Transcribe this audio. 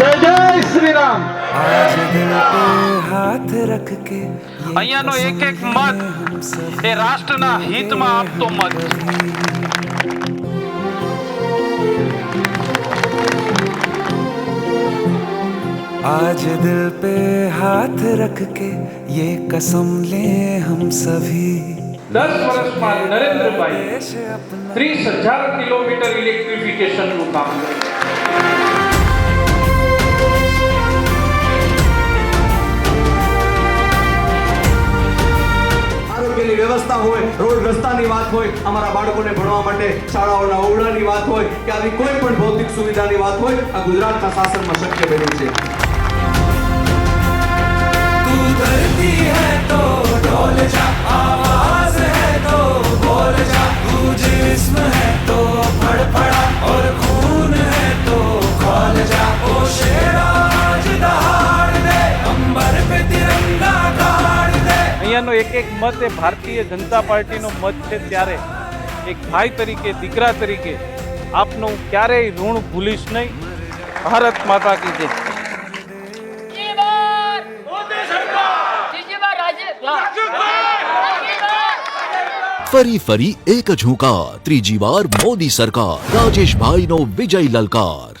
જય જય શ્રી રામ आज दिल पे हाथ रख के ये અહીંયાનો એક એક મત એ રાષ્ટ્રના હિતમાં આપતો મત છે. आज दिल पे हाथ रख के ये कसम ले हम सभी દસ વર્ષમાં નરેન્દ્રભાઈ देश अपना ત્રીસ હજાર કિલોમીટર ઇલેક્ટ્રિફિકેશનનું કામ કર્યું આરોગ્યની વ્યવસ્થા હોય, રોડ રસ્તાની વાત હોય, અમારા બાળકોને ભણવા માટે શાળાઓના ઓરડાની વાત હોય, કે આવી કોઈ પણ ભૌતિક સુવિધાની વાત હોય, આ ગુજરાતના શાસનમાં શક્ય બન્યું છે. અહીંયાનો એક એક મત એ ભારતીય જનતા પાર્ટીનો મત છે ત્યારે. એક ભાઈ તરીકે દીકરા તરીકે આપનું ક્યારેય ઋણ ભૂલીશ નહીં. ભારત માતા કી જય. ફરી ફરી એક જ હુંકાર ત્રીજી વાર મોદી સરકાર. રાજેશભાઈનો વિજય લલકાર.